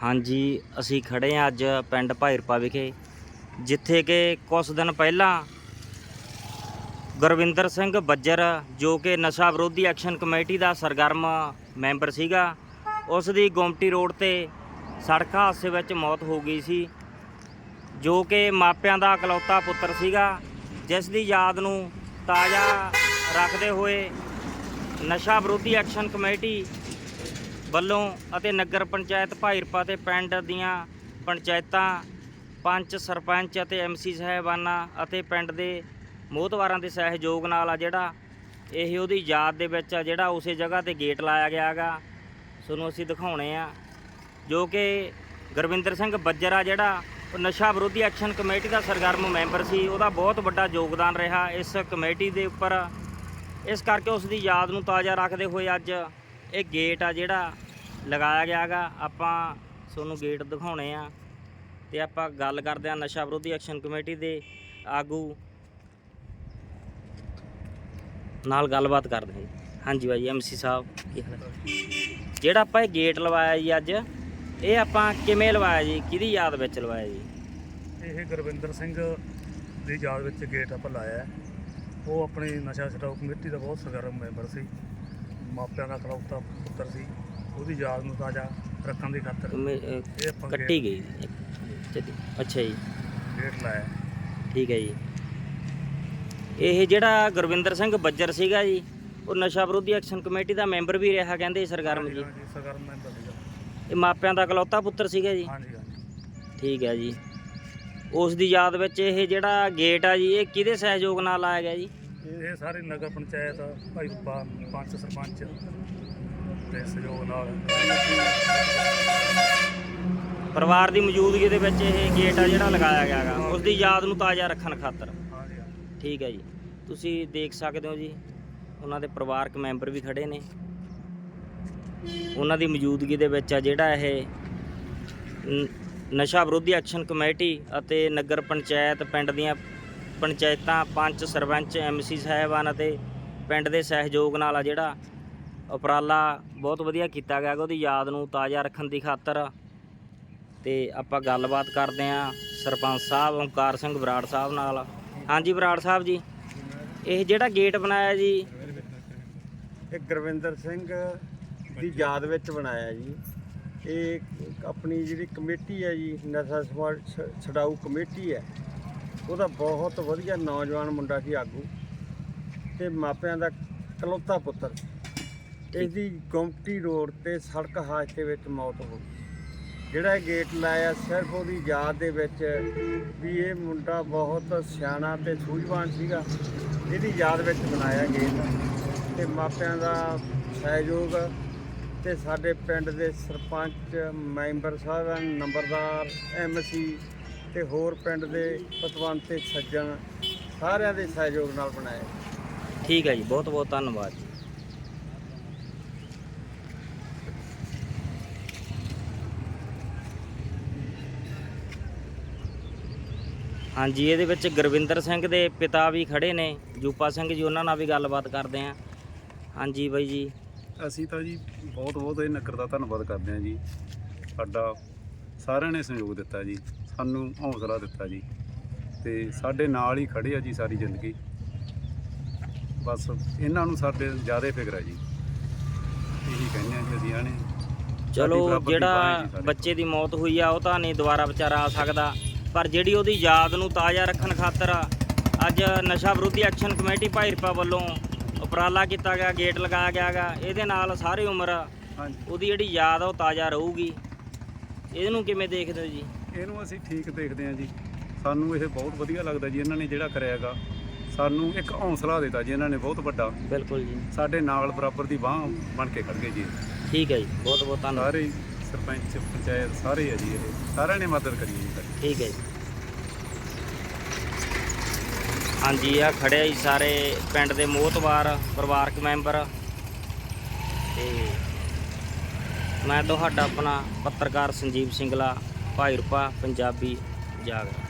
ਹਾਂਜੀ, ਅਸੀਂ ਖੜੇ ਹਾਂ ਅੱਜ ਪਿੰਡ ਭਾਈਰਪਾ ਵਿਖੇ, ਜਿੱਥੇ ਕਿ ਕੁਝ ਦਿਨ ਪਹਿਲਾਂ ਗੁਰਵਿੰਦਰ ਸਿੰਘ ਬੱਜਰ, ਜੋ ਕਿ ਨਸ਼ਾ ਵਿਰੋਧੀ ਐਕਸ਼ਨ ਕਮੇਟੀ ਦਾ ਸਰਗਰਮ ਮੈਂਬਰ ਸੀਗਾ, ਉਸ ਦੀ ਗੋਮਟੀ ਰੋਡ ਤੇ ਸੜਕ ਹਾਦਸੇ ਵਿੱਚ ਮੌਤ ਹੋ ਗਈ ਸੀ, ਜੋ ਕਿ ਮਾਪਿਆਂ ਦਾ ਇਕਲੌਤਾ ਪੁੱਤਰ ਸੀਗਾ, ਜਿਸ ਦੀ ਯਾਦ ਨੂੰ ਤਾਜ਼ਾ ਰੱਖਦੇ ਹੋਏ ਨਸ਼ਾ ਵਿਰੋਧੀ ਐਕਸ਼ਨ ਕਮੇਟੀ ਵੱਲੋਂ ਅਤੇ ਨਗਰ ਪੰਚਾਇਤ ਭਾਈਰਪਾ ਤੇ ਪਿੰਡ ਦੀਆਂ ਪੰਚਾਇਤਾਂ, ਪੰਚ ਸਰਪੰਚ ਅਤੇ ਐਮਸੀ ਸਾਹਿਬਾਨਾਂ ਅਤੇ ਪਿੰਡ ਦੇ ਮੋਹਤਵਾਰਾਂ ਦੇ ਸਹਿਯੋਗ ਨਾਲ ਆ ਜਿਹੜਾ, ਇਹ ਉਹਦੀ ਯਾਦ ਦੇ ਵਿੱਚ ਆ ਜਿਹੜਾ ਉਸੇ ਜਗ੍ਹਾ ਤੇ ਗੇਟ ਲਾਇਆ ਗਿਆ ਹੈਗਾ। ਤੁਹਾਨੂੰ ਅਸੀਂ ਦਿਖਾਉਣੇ ਆ। ਜੋ ਕਿ ਗੁਰਵਿੰਦਰ ਸਿੰਘ ਬੱਜਰ ਆ ਜਿਹੜਾ ਉਹ ਨਸ਼ਾ ਵਿਰੋਧੀ ਐਕਸ਼ਨ ਕਮੇਟੀ ਦਾ ਸਰਗਰਮ ਮੈਂਬਰ ਸੀ, ਉਹਦਾ ਬਹੁਤ ਵੱਡਾ ਯੋਗਦਾਨ ਰਿਹਾ ਇਸ ਕਮੇਟੀ ਦੇ ਉੱਪਰ। ਇਸ ਕਰਕੇ ਉਸ ਦੀ ਯਾਦ ਨੂੰ ਤਾਜ਼ਾ ਰੱਖਦੇ ਹੋਏ ਅੱਜ ਇਹ ਗੇਟ ਆ ਜਿਹੜਾ ਲਗਾਇਆ ਗਿਆ ਹੈਗਾ। ਆਪਾਂ ਤੁਹਾਨੂੰ ਗੇਟ ਦਿਖਾਉਣੇ ਆ ਤੇ ਆਪਾਂ ਗੱਲ ਕਰਦੇ ਆ ਨਸ਼ਾ ਵਿਰੋਧੀ ਐਕਸ਼ਨ ਕਮੇਟੀ ਦੇ ਆਗੂ ਨਾਲ ਗੱਲਬਾਤ ਕਰਦੇ ਹਾਂ ਜੀ। ਹਾਂਜੀ ਬਾਈ ਐਮਸੀ ਸਾਹਿਬ, ਕੀ ਹਾਲ ਜਿਹੜਾ ਆਪਾਂ ਇਹ ਗੇਟ ਲਵਾਇਆ ਜੀ ਅੱਜ, ਇਹ ਆਪਾਂ ਕਿਵੇਂ ਲਵਾਇਆ ਜੀ? ਕਿਹਦੀ ਯਾਦ ਵਿੱਚ ਲਵਾਇਆ ਜੀ? ਇਹ ਗੁਰਵਿੰਦਰ ਸਿੰਘ ਦੀ ਯਾਦ ਵਿੱਚ ਗੇਟ ਆਪਾਂ ਲਾਇਆ। ਉਹ ਆਪਣੀ ਨਸ਼ਾ ਛਡਾਊ ਕਮੇਟੀ ਦਾ ਬਹੁਤ ਸਰਗਰਮ ਮੈਂਬਰ ਸੀ। ਮਾਪਿਆਂ ਦਾ ਇਕਲੌਤਾ ਪੁੱਤਰ ਸੀ ਉਹਦੀ ਯਾਦ ਨੂੰ ਤਾਜ਼ਾ ਰੱਖਣ ਦੀ ਖਾਤਰ ਮੇ- ਅਹ ਇਹ ਕੱਟੀ ਗਈ ਚੱਲੀ। ਅੱਛਾ ਜੀ। ਗੇਟ ਲਾਇਆ। ਠੀਕ ਹੈ ਜੀ। ਇਹ ਜਿਹੜਾ ਗੁਰਵਿੰਦਰ ਸਿੰਘ ਬੱਜਰ ਸੀਗਾ ਜੀ ਉਹ ਨਸ਼ਾ ਵਿਰੋਧੀ ਐਕਸ਼ਨ ਕਮੇਟੀ ਦਾ ਮੈਂਬਰ ਵੀ ਰਿਹਾ ਕਹਿੰਦੇ ਸਰਗਰਮ ਜੀ। ਹਾਂਜੀ, ਸਰਗਰਮ ਮੈਂਬਰ ਸੀਗਾ। ਇਹ ਮਾਪਿਆਂ ਦਾ ਇਕਲੌਤਾ ਪੁੱਤਰ ਸੀਗਾ ਜੀ। ਹਾਂਜੀ ਹਾਂਜੀ। ਠੀਕ ਹੈ ਜੀ। ਉਸ ਦੀ ਯਾਦ ਵਿੱਚ ਇਹ ਜਿਹੜਾ ਗੇਟ ਆ ਜੀ ਇਹ ਕਿਹਦੇ ਸਹਿਯੋਗ ਨਾਲ ਲਾਇਆ ਗਿਆ ਜੀ? ਇਹ ਸਾਰੇ ਨਗਰ ਪੰਚਾਇਤ ਭਾਈ ਪਾ ਪੰਚ ਸਰਪੰਚ ਦੇ ਸਹਿਯੋਗ ਨਾਲ ਪਰਿਵਾਰ ਦੀ ਮੌਜੂਦਗੀ ਦੇ ਵਿੱਚ ਇਹ ਗੇਟ ਆ ਜਿਹੜਾ ਲਗਾਇਆ ਗਿਆ ਹੈਗਾ ਉਸ ਦੀ ਯਾਦ ਨੂੰ ਤਾਜ਼ਾ ਰੱਖਣ ਖਾਤਰ। ਹਾਂਜੀ ਹਾਂਜੀ ਠੀਕ ਹੈ ਜੀ। ਤੁਸੀਂ ਦੇਖ ਸਕਦੇ ਹੋ ਜੀ ਉਹਨਾਂ ਦੇ ਪਰਿਵਾਰਕ ਮੈਂਬਰ ਵੀ ਖੜੇ ਨੇ। ਉਹਨਾਂ ਦੀ ਮੌਜੂਦਗੀ ਦੇ ਵਿੱਚ ਆ ਜਿਹੜਾ ਇਹ ਨ- ਨਸ਼ਾ ਵਿਰੋਧੀ ਐਕਸ਼ਨ ਕਮੇਟੀ ਅਤੇ ਨਗਰ ਪੰਚਾਇਤ ਪਿੰਡ ਦੀਆਂ ਪੰਚਾਇਤਾਂ, ਪੰਚ ਸਰਪੰਚ ਐਮਸੀ ਸਾਹਿਬਾਨ ਅਤੇ ਪਿੰਡ ਦੇ ਸਹਿਯੋਗ ਨਾਲ ਆ ਜਿਹੜਾ ਉਪਰਾਲਾ ਬਹੁਤ ਵਧੀਆ ਕੀਤਾ ਗਿਆ ਉਹਦੀ ਯਾਦ ਨੂੰ ਤਾਜ਼ਾ ਰੱਖਣ ਦੀ ਖਾਤਰ। ਤੇ ਆਪਾਂ ਗੱਲਬਾਤ ਕਰਦੇ ਆਂ ਸਰਪੰਚ ਸਾਹਿਬ, ਓਮਕਾਰ ਸਿੰਘ ਬਰਾੜ ਸਾਹਿਬ ਨਾਲ। ਹਾਂਜੀ ਬਰਾੜ ਸਾਹਿਬ ਜੀ, ਇਹ ਜਿਹੜਾ ਗੇਟ ਬਣਾਇਆ ਜੀ? ਇਹ ਗੁਰਵਿੰਦਰ ਸਿੰਘ ਦੀ ਯਾਦ ਵਿੱਚ ਬਣਾਇਆ ਜੀ। ਇਹ ਆਪਣੀ ਜਿਹੜੀ ਕਮੇਟੀ ਹੈ ਜੀ, ਨਸ਼ਾ ਛ- ਛਡਾਊ ਕਮੇਟੀ ਹੈ। ਉਹਦਾ ਬਹੁਤ ਵਧੀਆ ਨੌਜਵਾਨ ਮੁੰਡਾ ਸੀ ਆਗੂ ਤੇ ਮਾਪਿਆਂ ਦਾ ਇਕਲੌਤਾ ਪੁੱਤਰ। ਇਸ ਦੀ ਗੁੰਮਟੀ ਰੋਡ ਤੇ ਸੜਕ ਹਾਦਸੇ ਵਿੱਚ ਮੌਤ ਹੋ ਗਈ। ਜਿਹੜਾ ਗੇਟ ਲਾਇਆ ਸਿਰਫ ਉਹਦੀ ਯਾਦ ਦੇ ਵਿੱਚ ਵੀ ਇਹ ਮੁੰਡਾ ਬਹੁਤ ਸਿਆਣਾ ਤੇ ਸੂਝਵਾਨ ਸੀਗਾ। ਇਹਦੀ ਯਾਦ ਵਿੱਚ ਬਣਾਇਆ ਗੇਟ ਤੇ ਮਾਪਿਆਂ ਦਾ ਸਹਿਯੋਗ ਤੇ ਸਾਡੇ ਪਿੰਡ ਦੇ ਸਰਪੰਚ ਮੈਂਬਰ ਸਾਹਿਬਾਨ, ਨੰਬਰਦਾਰ ਐਮਸੀ ਤੇ ਹੋਰ ਪਿੰਡ ਦੇ ਪਤਵੰਤ ਤੇ ਸੱਜਣ ਸਾਰਿਆਂ ਦੇ ਸਹਿਯੋਗ ਨਾਲ ਬਣਾਇਆ ਠੀਕ ਹੈ ਜੀ ਬਹੁਤ ਬਹੁਤ ਧੰਨਵਾਦ ਜੀ। ਹਾਂਜੀ ਇਹਦੇ ਵਿੱਚ ਗੁਰਵਿੰਦਰ ਸਿੰਘ ਦੇ ਪਿਤਾ ਵੀ ਖੜੇ ਨੇ ਜੂਪਾ ਸਿੰਘ ਜੀ ਉਹਨਾਂ ਨਾਲ ਵੀ ਗੱਲਬਾਤ ਕਰਦੇ ਆਂ ਹਾਂਜੀ ਬਾਈ ਜੀ। ਅਸੀਂ ਤਾਂ ਜੀ ਬਹੁਤ ਬਹੁਤ ਇਹ ਨਗਰ ਦਾ ਧੰਨਵਾਦ ਕਰਦੇ ਹਾਂ ਜੀ। ਸਾਡਾ ਸਾਰਿਆਂ ਨੇ ਸਹਿਯੋਗ ਦਿੱਤਾ ਜੀ। ਸਾਨੂੰ ਹੌਸਲਾ ਦਿੱਤਾ ਜੀ ਤੇ ਸਾਡੇ ਨਾਲ ਹੀ ਖੜੇ ਆ ਜੀ ਸਾਰੀ ਜ਼ਿੰਦਗੀ। ਬਸ ਇਹਨਾਂ ਨੂੰ ਸਾਡੇ ਜ਼ਿਆਦਾ ਫਿਕਰ ਹੈ ਜੀ। ਇਹੀ ਕਹਿੰਦੇ ਆ ਜੀ ਅਸੀਂ ਆਣੇ। ਚਲੋ ਜਿਹੜਾ। ਬੱਚੇ ਦੀ ਮੌਤ ਹੋਈ ਆ ਉਹ ਤਾਂ ਨਹੀਂ ਦੁਬਾਰਾ ਵਿਚਾਰਾ ਆ ਸਕਦਾ। ਪਰ ਜਿਹੜੀ ਉਹਦੀ ਯਾਦ ਨੂੰ ਤਾਜ਼ਾ ਰੱਖਣ ਖਾਤਰ ਅੱਜ ਨਸ਼ਾ ਵਿਰੋਧੀ ਐਕਸ਼ਨ ਕਮੇਟੀ ਭਾਈਰਪਾ ਵੱਲੋਂ ਉਪਰਾਲਾ ਕੀਤਾ ਗਿਆ ਗੇਟ ਲਗਾਇਆ ਗਿਆ ਗਾ। ਇਹਦੇ ਨਾਲ ਸਾਰੀ ਉਮਰ ਹਾਂਜੀ। ਉਹਦੀ ਜਿਹੜੀ ਯਾਦ ਆ ਉਹ ਤਾਜ਼ਾ ਰਹੂਗੀ। ਇਹਨੂੰ ਕਿਵੇਂ ਦੇਖਦੇ ਹੋ ਜੀ? ਇਹਨੂੰ ਅਸੀਂ ਠੀਕ ਦੇਖਦੇ ਹਾਂ ਜੀ। ਸਾਨੂੰ ਇਹ ਬਹੁਤ ਵਧੀਆ ਲੱਗਦਾ ਜੀ ਇਹਨਾਂ ਨੇ ਜਿਹੜਾ ਕਰਿਆਗਾ ਸਾਨੂੰ ਇੱਕ ਹੌਸਲਾ ਦਿੱਤਾ ਜੀ ਇਹਨਾਂ ਨੇ ਬਹੁਤ ਵੱਡਾ। ਬਿਲਕੁਲ ਜੀ। ਸਾਡੇ ਨਾਲ ਬਰਾਬਰ ਦੀ ਬਾਹ ਬਣ ਕੇ ਖੜ ਗਏ ਜੀ। ਠੀਕ ਹੈ ਜੀ ਬਹੁਤ ਬਹੁਤ ਧੰਨਵਾਦ। ਸਾਰੇ ਸਰਪੰਚ ਪੰਚਾਇਤ ਸਾਰੇ ਆ ਜੀ ਇਹ। ਸਾਰਿਆਂ ਨੇ ਮਦਦ ਕਰੀ ਜੀ ਸਾਡੀ। ਠੀਕ ਹੈ ਜੀ। ਹਾਂਜੀ ਆ ਖੜਿਆ ਜੀ ਸਾਰੇ ਪਿੰਡ ਦੇ ਮੋਹਤਵਾਰ ਪਰਿਵਾਰਕ ਮੈਂਬਰ। ਤੇ ਮੈਂ ਤੁਹਾਡਾ ਆਪਣਾ ਪੱਤਰਕਾਰ ਸੰਜੀਵ ਸਿੰਗਲਾ। ਭਾਈ ਭਾਈਰਪਾ ਪੰਜਾਬੀ ਜਾਗਰ